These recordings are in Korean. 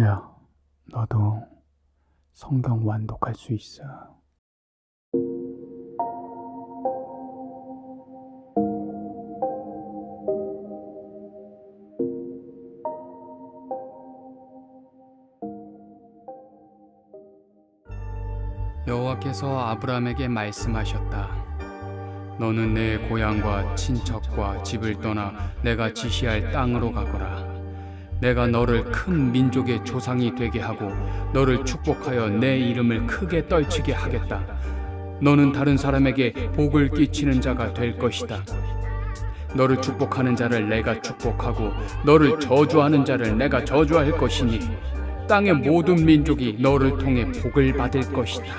야, 너도 성경 완독할 수 있어. 여호와께서 아브라함에게 말씀하셨다. 너는 내 고향과 친척과 집을 떠나 내가 지시할 땅으로 가거라. 내가 너를 큰 민족의 조상이 되게 하고 너를 축복하여 내 이름을 크게 떨치게 하겠다. 너는 다른 사람에게 복을 끼치는 자가 될 것이다. 너를 축복하는 자를 내가 축복하고 너를 저주하는 자를 내가 저주할 것이니 땅의 모든 민족이 너를 통해 복을 받을 것이다.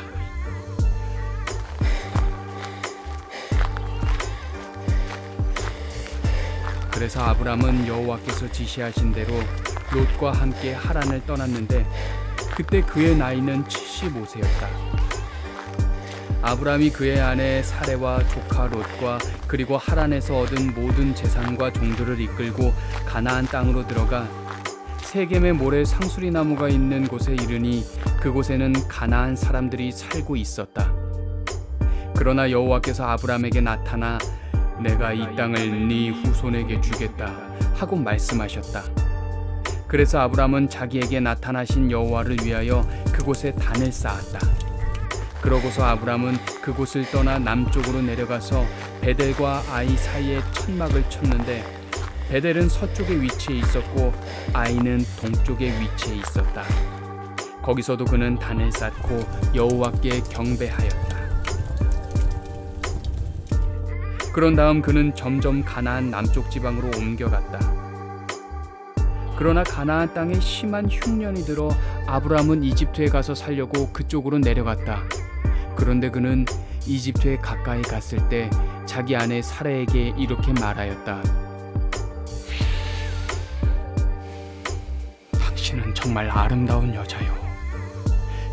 그래서 아브람은 여호와께서 지시하신 대로 롯과 함께 하란을 떠났는데 그때 그의 나이는 75세였다. 아브람이 그의 아내 사레와 조카 롯과 그리고 하란에서 얻은 모든 재산과 종들을 이끌고 가나안 땅으로 들어가 세겜의 모래 상수리 나무가 있는 곳에 이르니 그곳에는 가나안 사람들이 살고 있었다. 그러나 여호와께서 아브람에게 나타나 내가 이 땅을 네 후손에게 주겠다 하고 말씀하셨다. 그래서 아브람은 자기에게 나타나신 여호와를 위하여 그곳에 단을 쌓았다. 그러고서 아브람은 그곳을 떠나 남쪽으로 내려가서 베델과 아이 사이에 천막을 쳤는데 베델은 서쪽에 위치해 있었고 아이는 동쪽에 위치해 있었다. 거기서도 그는 단을 쌓고 여호와께 경배하였다. 그런 다음 그는 점점 가나안 남쪽 지방으로 옮겨갔다. 그러나 가나안 땅에 심한 흉년이 들어 아브람은 이집트에 가서 살려고 그쪽으로 내려갔다. 그런데 그는 이집트에 가까이 갔을 때 자기 아내 사라에게 이렇게 말하였다. 당신은 정말 아름다운 여자요.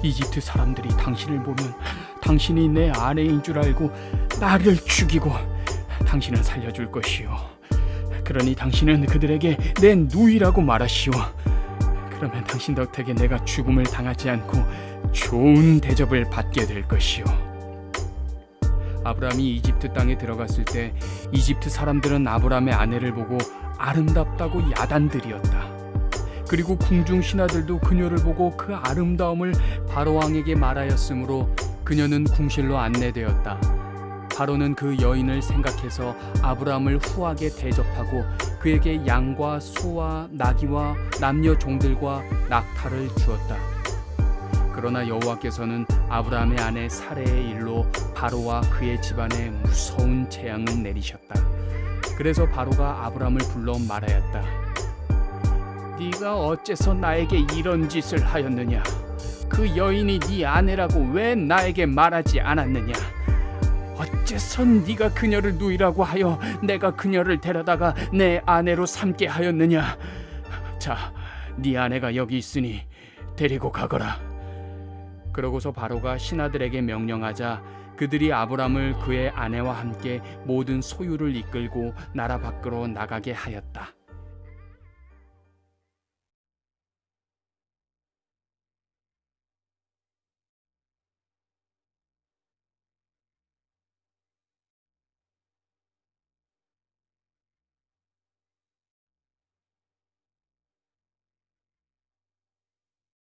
이집트 사람들이 당신을 보면 당신이 내 아내인 줄 알고 나를 죽이고 당신을 살려줄 것이요. 그러니 당신은 그들에게 내 누이라고 말하시오. 그러면 당신 덕택에 내가 죽음을 당하지 않고 좋은 대접을 받게 될 것이오. 아브람이 이집트 땅에 들어갔을 때 이집트 사람들은 아브람의 아내를 보고 아름답다고 야단들이었다. 그리고 궁중 신하들도 그녀를 보고 그 아름다움을 바로 왕에게 말하였으므로 그녀는 궁실로 안내되었다. 바로는 그 여인을 생각해서 아브라함을 후하게 대접하고 그에게 양과 소와 나귀와 남녀 종들과 낙타를 주었다. 그러나 여호와께서는 아브라함의 아내 사레의 일로 바로와 그의 집안에 무서운 재앙을 내리셨다. 그래서 바로가 아브라함을 불러 말하였다. 네가 어째서 나에게 이런 짓을 하였느냐? 그 여인이 네 아내라고 왜 나에게 말하지 않았느냐? 어째서 네가 그녀를 누이라고 하여 내가 그녀를 데려다가 내 아내로 삼게 하였느냐? 자, 네 아내가 여기 있으니 데리고 가거라. 그러고서 바로가 신하들에게 명령하자 그들이 아브람을 그의 아내와 함께 모든 소유를 이끌고 나라 밖으로 나가게 하였다.